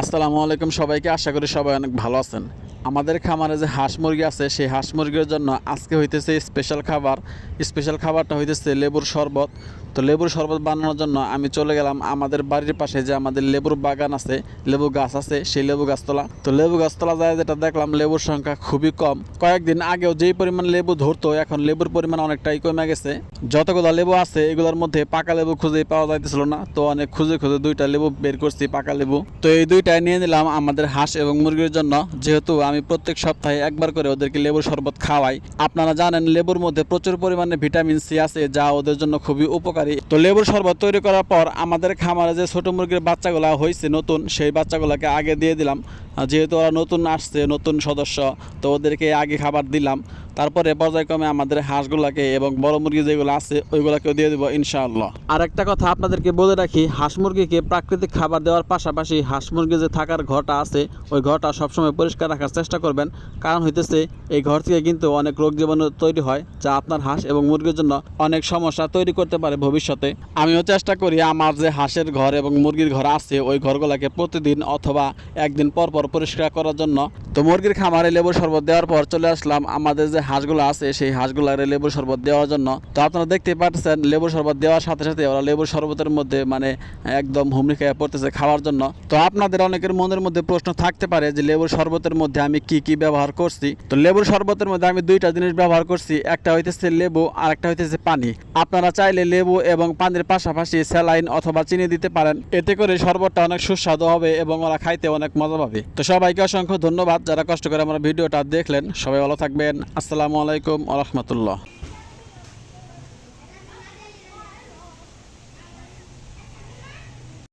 আসসালামু আলাইকুম সবাইকে। আশা করি সবাই অনেক ভালো আছেন। আমাদের খামারে যে হাঁস মুরগি আছে, সেই হাঁস মুরগির জন্য আজকে হইতেছে স্পেশাল খাবার। স্পেশাল খাবারটা হইতেছে লেবুর শরবত। তো লেবুর শরবত বানানোর জন্য আমি চলে গেলাম আমাদের বাড়ির পাশে যে আমাদের লেবুর বাগান আছে, লেবু গাছ আছে, সেই লেবু গাছতলা। তো লেবু গাছতলা যায় যেটা দেখলাম, লেবুর সংখ্যা খুবই কম। কয়েকদিন আগেও যেই পরিমাণ লেবু ধরতো, এখন লেবুর পরিমাণ অনেকটাই কমে গেছে। যতগুলো লেবু আছে, এগুলোর মধ্যে পাকা লেবু খুঁজে পাওয়া যাইতেছিল না। তো অনেক খুঁজে খুঁজে দুইটা লেবু বের করছি, পাকা লেবু। তো এই দুইটাই নিয়ে নিলাম আমাদের হাঁস এবং মুরগির জন্য। যেহেতু আমি প্রত্যেক সপ্তাহে একবার করে ওদেরকে লেবুর শরবত খাওয়াই। আপনারা জানেন, লেবুর মধ্যে প্রচুর পরিমাণে ভিটামিন সি আছে, যা ওদের জন্য খুবই উপকারী। তো লেবুর শরবত তৈরি করার পর আমাদের খামারে যে ছোট মুরগির বাচ্চাগুলো হয়েছে নতুন, সেই বাচ্চাগুলোকে আগে দিয়ে দিলাম। যেহেতু ওরা নতুন আসছে, নতুন সদস্য, তো ওদেরকে আগে খাবার দিলাম। তারপরে পর্যায়ক্রমে আমাদের হাঁসগুলাকে এবং বড় মুরগি যেগুলো আছে ওইগুলোকেও দিয়ে দেবো ইনশাআল্লাহ। আর একটা কথা আপনাদেরকে বলে রাখি হাঁস মুরগিকে প্রাকৃতিক খাবার দেওয়ার পাশাপাশি হাঁস মুরগি যে থাকার ঘরটা আছে ওই ঘরটা সবসময় পরিষ্কার রাখার চেষ্টা করবেন। কারণ হইতেছে এই ঘর থেকে কিন্তু অনেক রোগ জীবাণু তৈরি হয় যা আপনার হাঁস এবং মুরগির জন্য অনেক সমস্যা তৈরি করতে পারে ভবিষ্যতে। আমিও চেষ্টা করি আমার যে হাঁসের ঘর এবং মুরগির ঘর আছে ওই ঘরগুলোকে প্রতিদিন অথবা একদিন পর পর পরিষ্কার করার জন্য। তো মুরগির খামারে লেবুর শরবত দেওয়ার পর চলে আসলাম আমাদের যে হাঁসগুলো আছে, সেই হাঁসগুলার লেবুর শরবত দেওয়ার জন্য। তো আপনারা দেখতেই পাচ্ছেন লেবুর শরবত দেওয়ার সাথে সাথে ওরা লেবুর শরবতের মধ্যে মানে একদম হুমড়ি খেয়ে পড়তেছে খাওয়ার জন্য। তো আপনাদের অনেকের মনের মধ্যে প্রশ্ন থাকতে পারে যে লেবুর শরবতের মধ্যে আমি কি কি ব্যবহার করছি? তো লেবুর শরবতের মধ্যে আমি দুইটা জিনিস ব্যবহার করছি, একটা হইতেছে লেবু আর একটা হইতেছে পানি। আপনারা চাইলে লেবু এবং পানির পাশাপাশি স্যালাইন অথবা চিনি দিতে পারেন। এতে করে শরবতটা অনেক সুস্বাদু হবে এবং ওরা খাইতে অনেক মজা পাবে। তো সবাইকে অসংখ্য ধন্যবাদ। যারা কষ্ট করে আমার ভিডিওটা দেখলেন, সবাই ভালো থাকবেন। আসসালামু আলাইকুম আ রহমতুল্লাহ।